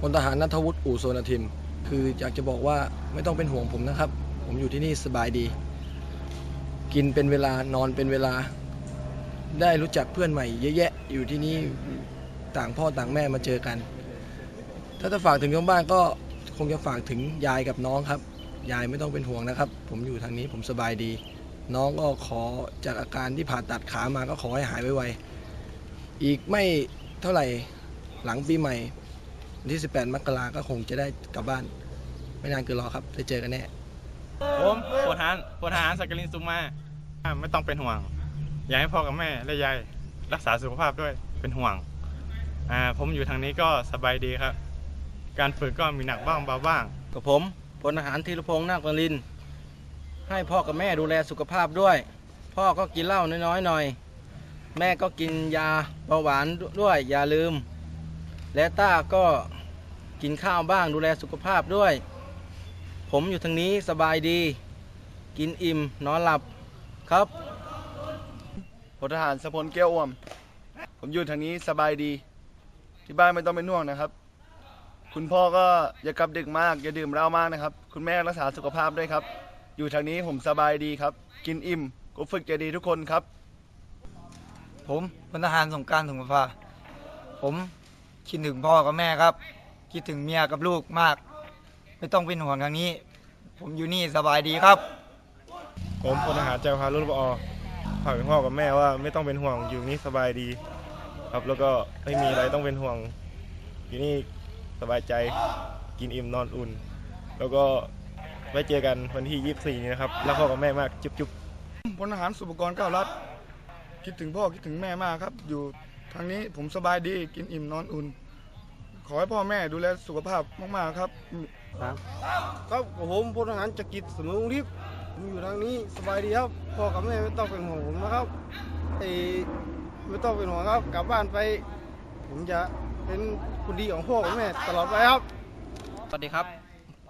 พลทหารนัทวุฒิอู่โซนทิม คืออยากจะบอกว่าไม่ต้องเป็นห่วงผมนะครับ ผมอยู่ที่นี่สบายดี กินเป็นเวลานอนเป็นเวลา ได้รู้จักเพื่อนใหม่เยอะแยะอยู่ที่นี่ต่างพ่อต่างแม่มาเจอกัน ถ้าจะฝากถึงชาวบ้านก็คงจะฝากถึงยายกับน้องครับ ยายไม่ต้องเป็นห่วงนะครับ ผมอยู่ทางนี้ผมสบายดี น้องก็ขอจากอาการที่ผ่าตัดขามาก็ขอให้หายไวๆอีกไม่เท่าไหร่หลังปีใหม่ วันที่ 18 มกราก็คงจะได้กลับบ้าน ไม่นานเกินรอครับ ได้เจอกันแน่ ผมพลทหารพลทหารสักกลินสุมาอ่าไม่ต้องเป็นห่วง อยากให้พ่อกับแม่และยายรักษาสุขภาพด้วยเป็นห่วงอ่าผมอยู่ทางนี้ก็สบายดีครับ การฝึกก็มีหนักบ้างเบาบ้าง กับผมพลทหารธีรพงษ์นาคนรินทร์ให้พ่อกับแม่ดูแลสุขภาพด้วย พ่อก็กินเหล้าน้อยๆหน่อย แม่ก็กินยาเบาหวานด้วยอย่าลืม และต้าก็กินข้าวบ้างดูแลสุขภาพด้วย ผมอยู่ทางนี้สบายดี กินอิ่มนอนหลับครับพลทหารสพลแก้วอ่วม ผมอยู่ทางนี้สบายดี ที่บ้านไม่ต้องเป็นห่วงนะครับ คุณพ่อก็อย่ากลับดึกมาก อย่าดื่มเหล้ามากนะครับ คุณแม่รักษาสุขภาพด้วยครับ อยู่ทางนี้ผมสบายดีครับ กินอิ่มก็ฝึกใจดีทุกคนครับ ผมพลทหารสงกรารถุงประภาผม คิดถึงพ่อกับแม่ครับ คิดถึงเมียกับลูกมาก ไม่ต้องเป็นห่วงทางนี้ ผมอยู่นี่สบายดีครับ ผมพลทหารเจ้าพารุ่นปอฝากถึงพ่อกับแม่ว่าไม่ต้องเป็นห่วงอยู่นี่สบายดี ครับแล้วก็ไม่มีอะไรต้องเป็นห่วง อยู่นี่สบายใจกินอิ่มนอนอุ่น แล้วก็ไว้เจอกันวันที่ 24 นี้นะครับรักพ่อกับแม่มากจุ๊บจุ๊บพลทหารสุปกรณ์ก้าวรัดคิดถึงพ่อคิดถึงแม่มากครับ อยู่ ทางนี้ผมสบายดีกินอิ่มนอนอุ่น ขอให้พ่อแม่ดูแลสุขภาพมากๆครับ ครับผมพลทหารจักริดเสมอวงศ์ทิพย์ผมอยู่ทางนี้สบายดีครับพ่อกับแม่ไม่ต้องเป็นห่วงผมนะครับไอ้ไม่ต้องเป็นห่วงครับ กลับบ้านไป ผมจะเป็นคนดีของพ่อกับแม่ตลอดไปครับ สวัสดีครับ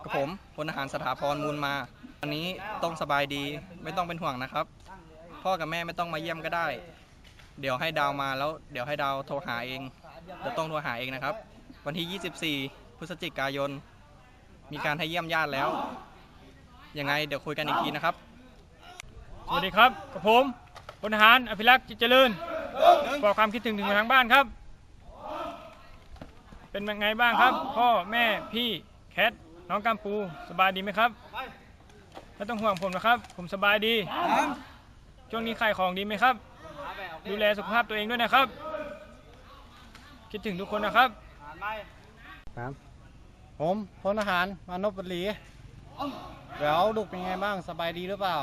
กับผมพลทหารสถาพรมูลมาวันนี้ต้องสบายดีไม่ต้องเป็นห่วงนะครับ พ่อกับแม่ไม่ต้องมาเยี่ยมก็ได้ เดี๋ยวให้ดาวมาแล้วเดี๋ยวให้ดาวโทรหาเองเดี๋ยวต้องโทรหาเองนะครับ วันที่ 24 พฤศจิกายน มีการให้เยี่ยมญาติแล้ว ยังไงเดี๋ยวคุยกันอีกทีนะครับ สวัสดีครับกับผมพลทหารอภิรักษ์จิตเจริญบอกความคิดถึงถึงทางบ้านครับ เป็นยังไงบ้างครับ พ่อแม่พี่แคทน้องกัมปูสบายดีไหมครับไม่ต้องห่วงผมนะครับ ผมสบายดีช่วงนี้ขายของดีไหมครับ ดูแลสุขภาพตัวเองด้วยนะครับ คิดถึงทุกคนนะครับผมพลทหารมานพบุรีแล้วลูกเป็นไงบ้างสบายดีหรือเปล่า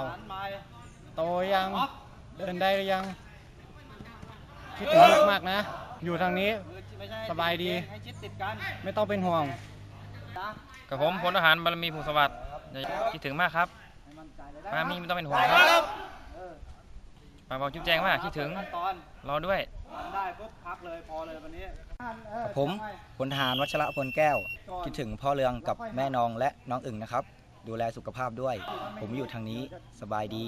โตยังเดินได้หรือยังคิดถึงลูกมากนะ อยู่ทางนี้สบายดีไม่ต้องเป็นห่วงกับผมพลทหารบารมีภูสวัสดิ์คิดถึงมากครับมามีไม่ต้องเป็นห่วงครับ มาบอกจุ๊บแจงว่าคิดถึงรอด้วยผมพลทหารวัชระพลแก้ว คิดถึงพ่อเรืองกับแม่นองและน้องอึ่งนะครับ ดูแลสุขภาพด้วย ผมอยู่ทางนี้สบายดี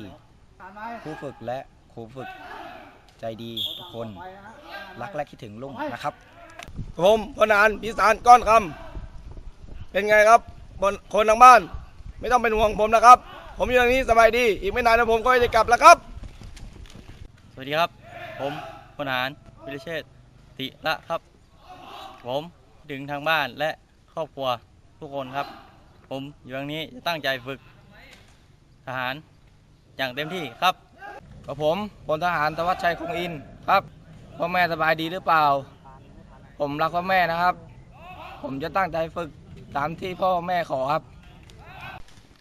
ครูฝึกและครูฝึกใจดีทุกคน รักและคิดถึงลุงนะครับ ผมพลทหารพิสารก้อนคำเป็นไงครับคนคนทางบ้าน ไม่ต้องเป็นห่วงผมนะครับ ผมอยู่ทางนี้สบายดี อีกไม่นานนะผมก็จะกลับแล้วครับส วัสดีครับ ผมพลทหารวิรเชษฐ์ติละครับ ผมถึงทางบ้านและครอบครัวทุกคนครับ ผมอยู่ทางนี้จะตั้งใจฝึกทหารอย่างเต็มที่ครับกับผมพลทหารธวัชชัยคงอินครับพ่อแม่สบายดีหรือเปล่า ผมรักพ่อแม่นะครับ ผมจะตั้งใจฝึกตามที่พ่อแม่ขอครับ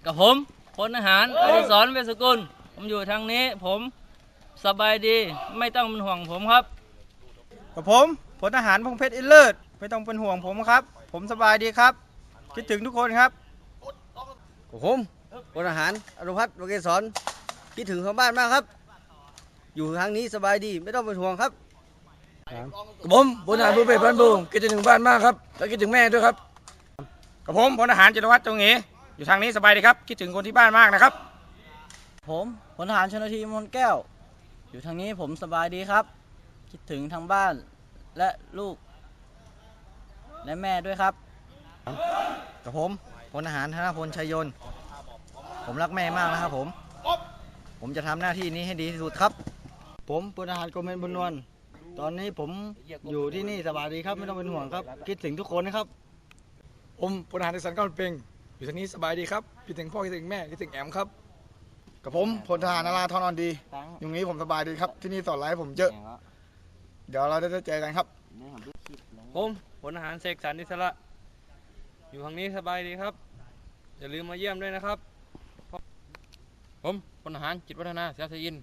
กับผมพลทหารอดิศรเวสกุล ผมอยู่ทางนี้ผม สบายดีไม่ต้องเป็นห่วงผมครับ กับผมพลทหารพงเพชรอินเลิศไม่ต้องเป็นห่วงผมครับ ผมสบายดีครับ คิดถึงทุกคนครับผมพลทหารอนุพัฒน์วเกศรคิดถึงทางบ้านมากครับ อยู่ทางนี้สบายดีไม่ต้องเป็นห่วงครับกับผมพลทหารผู้เป็นพันบูคิดถึงบ้านมากครับและคิดถึงแม่ด้วยครับ กับผมพลทหารจิรวัตรจงเหอยู่ทางนี้สบายดีครับ คิดถึงคนที่บ้านมากนะครับ ผมพลทหารชนทีมนแก้ว อยู่ทางนี้ผมสบายดีครับ คิดถึงทางบ้านและลูก และแม่ด้วยครับ กับผมพลทหารธนพลชัยยนต์ ผมรักแม่มากนะครับผม ผมจะทำหน้าที่นี้ให้ดีที่สุดครับ ผมพลทหารกรมเพชรบุญนวลตอนนี้ผมอยู่ที่นี่สบายดีครับไม่ต้องเป็นห่วงครับ คิดถึงทุกคนนะครับ ผมพลทหารในสันก้าวเปงอยู่ทางนี้สบายดีครับคิดถึงพ่อคิดถึงแม่คิดถึงแอมครับ กับผมพลทหารนาราธรอ่อนดีอยู่นี้ผมสบายดีครับ ที่นี่สอนไลฟ์ผมเยอะเดี๋ยวเราจะเจอกันครับผมพลทหารเสกสรรอิสระ อยู่ทางนี้สบายดีครับ อย่าลืมมาเยี่ยมด้วยนะครับ ผมพลทหารจิตวัฒนาเสียสยิน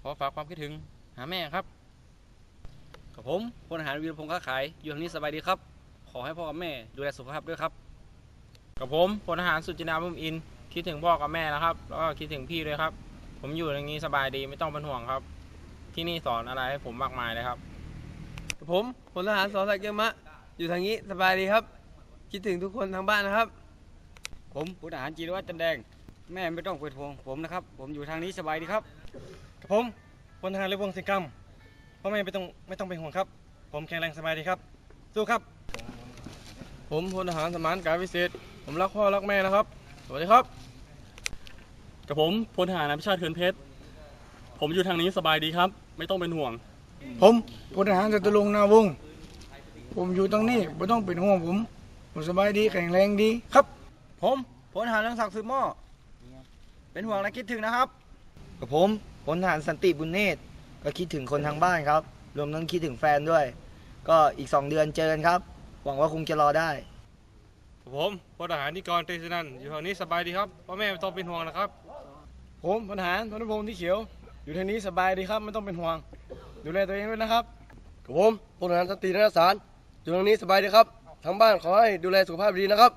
ขอฝากความคิดถึงหาแม่ครับ กับผมพลทหารวีรพงษ์ค้าขาย อยู่ทางนี้สบายดีครับ ขอให้พ่อกับแม่ดูแลสุขภาพด้วยครับ กับผมพลทหารสุจินาบุมอิน คิดถึงพ่อกับแม่นะครับ แล้วก็คิดถึงพี่ด้วยครับ ผมอยู่อย่างนี้สบายดีไม่ต้องเป็นห่วงครับ ที่นี่สอนอะไรให้ผมมากมายเลยครับ ผมพลทหารสอสักดิ์เกมะ อยู่ทางนี้สบายดีครับ คิดถึงทุกคนทางบ้านนะครับ ผมพลทหารจีรวัตรจันแดง แม่ไม่ต้องเป็นห่วงผมนะครับ ผมอยู่ทางนี้สบายดีครับผมพลทหารเรือวงสิงห์กรรมพ่อแม่ไม่ต้องไม่ต้องเป็นห่วงครับ ผมแข็งแรงสบายดีครับ สู้ครับ ผมพลทหารสมานการวิเศษ ผมรักพ่อรักแม่นะครับ สวัสดีครับ กับผมพลทหารอภิชาติเทือนเพชร ผมอยู่ทางนี้สบายดีครับ ไม่ต้องเป็นห่วง ผมพลทหารจตุรงค์นาวงศ์ผมอยู่ตรงนี้ไม่ต้องเป็นห่วงผม ผมสบายดีแข็งแรงดีครับ ผมพลทหารเรืองศักดิ์สืบหม้อเป็นห่วงและคิดถึงนะครับกับผมพลทหารสันติบุญเนตรก็คิดถึงคนทางบ้านครับ รวมทั้งคิดถึงแฟนด้วย ก็อีกสองเดือนเจอกันครับ หวังว่าคงจะรอได้ผมพลทหารนิกรเตชนันท์อยู่ทางนี้สบายดีครับพ่อแม่ไม่ต้องเป็นห่วงนะครับ ผมพลทหารธนพงศ์ที่เขียว อยู่ทางนี้สบายดีครับไม่ต้องเป็นห่วง ดูแลตัวเองด้วยนะครับกับผมพลทหารสตรีนรสารอยู่ทางนี้สบายดีครับทางบ้านขอให้ดูแลสุขภาพดีนะครับ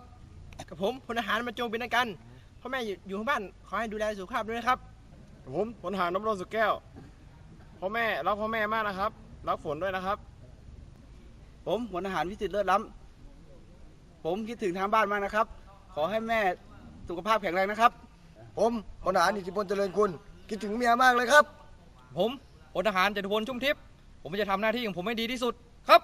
กับผมพลทหารบรรจงเป็นนักกันพ่อแม่อยู่อยู่ทางบ้านขอให้ดูแลสุขภาพด้วยนะครับผมพลทหารนพดลสุขแก้วพ่อแม่รักพ่อแม่มากนะครับรักฝนด้วยนะครับ ผมพลทหารวิสิตเลิศล้ำผมคิดถึงทางบ้านมากนะครับ ขอให้แม่สุขภาพแข็งแรงนะครับ ผมพลทหารอิทธิพลเจริญคุณคิดถึงเมียมากเลยครับ ผมพลทหารจตุพลชุ่มทิพย์ผมจะทำหน้าที่ของผมให้ดีที่สุดครับ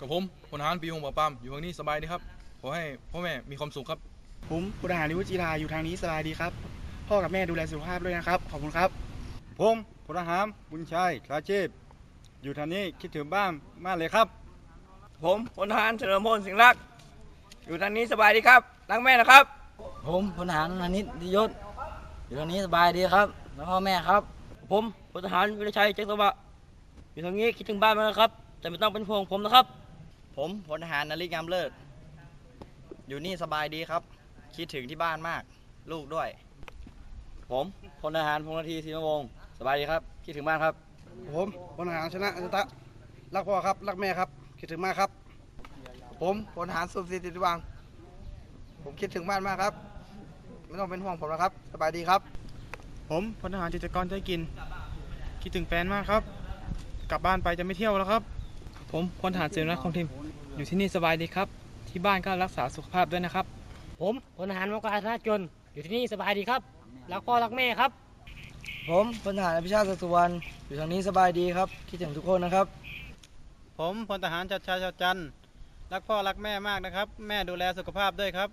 กับผมพลทหารปีวงปราบปรามอยู่ทางนี้สบายดีครับขอให้พ่อแม่มีความสุขครับ ผมพลทหารนิวจิราอยู่ทางนี้สบายดีครับ พ่อกับแม่ดูแลสุขภาพด้วยนะครับ ขอบคุณครับ ผมพลทหารบุญชัยชาชีพอยู่ทางนี้คิดถึงบ้านมากเลยครับ ผมพลทหารเฉลิมพลสิงห์รัก อยู่ทางนี้สบายดีครับรักแม่นะครับ ผมพลทหารอนิตยศอยู่ทางนี้สบายดีครับแล้วพ่อแม่ครับ ผมพลทหารวิรชัยเจกสวะอยู่ทางนี้คิดถึงบ้านมากนะครับ แต่ไม่ต้องเป็นห่วงผมนะครับ ผมพลทหารนริกามเลิศอยู่นี่สบายดีครับ คิดถึงที่บ้านมาก ลูกด้วย ผมพลทหารพงษ์นาทีศรีนวงศ์สบายดีครับ คิดถึงบ้านครับ ผมพลทหารชนะอนุตะรักพ่อครับ รักแม่ครับ คิดถึงมากครับ ผมพลทหารสุภสิทธิ์ติวัง ผมคิดถึงบ้านมากครับ ไม่ต้องเป็นห่วงผมนะครับ สบายดีครับ ผมพลทหารจิตรกรใจกิน คิดถึงแฟนมากครับ กลับบ้านไปจะไม่เที่ยวแล้วครับ ผมพลทหารเสนาคงทีมอยู่ที่นี่สบายดีครับ ที่บ้านก็รักษาสุขภาพด้วยนะครับ ผมพลทหารมกราธนาจนอยู่ที่นี่สบายดีครับรักพ่อรักแม่ครับ ผมพลทหารอภิชาติสุวรรณอยู่ทางนี้สบายดีครับ คิดถึงทุกคนนะครับ ผมพลทหารชัดชาชาจันทร์รักพ่อรักแม่มากนะครับ แม่ดูแลสุขภาพด้วยครับ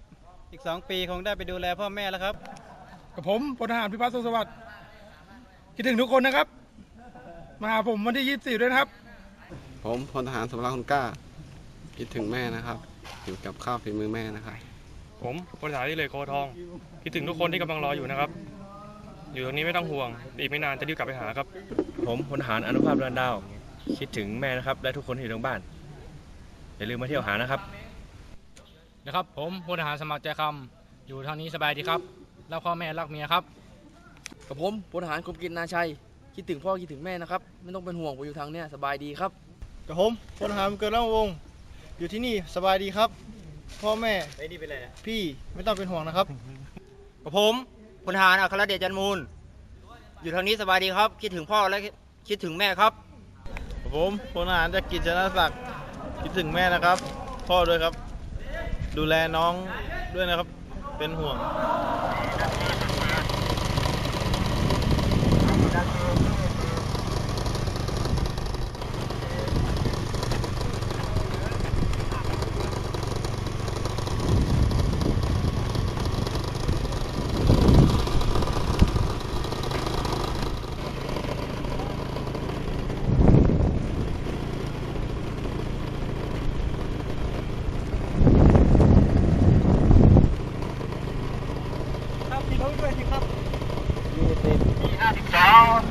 อีกสองปีคงได้ไปดูแลพ่อแม่แล้วครับ กับผมพลทหารพิพัฒน์สุขสวัสดิ์คิดถึงทุกคนนะครับ มาหาผมวันที่ 24 ด้วยนะครับ ผมพลทหารสมรักคุณกล้า คิดถึงแม่นะครับ อยู่กับข้าวฝีมือแม่นะครับ ผมพลทหารที่เลยโคทอง คิดถึงทุกคนที่กำลังรออยู่นะครับ อยู่ตรงนี้ไม่ต้องห่วง อีกไม่นานจะรีบกลับไปหาครับ ผมพลทหารอนุภาพเรือนดาว คิดถึงแม่นะครับ และทุกคนที่อยู่ทางบ้าน อย่าลืมมาเที่ยวหานะครับ นะครับผมพลทหารสมัครใจคำอยู่ทางนี้สบายดีครับรักพ่อแม่รักเมียครับกับผมพลทหารคมกินนาชัยคิดถึงพ่อคิดถึงแม่นะครับ ไม่ต้องเป็นห่วงผมอยู่ทางเนี้ยสบายดีครับกับผมพลทหารเกิดเล่าวงศ์อยู่ที่นี่สบายดีครับ พ่อแม่พี่ไม่ต้องเป็นห่วงนะครับกับผมพลทหารอัครเดชจันมูล อยู่ทางนี้สบายดีครับ คิดถึงพ่อและคิดถึงแม่ครับผมพลทหารจากกิจชนะศักดิ์คิดถึงแม่นะครับ พ่อด้วยครับ ดูแลน้องด้วยนะครับ เป็นห่วง พี่น้อง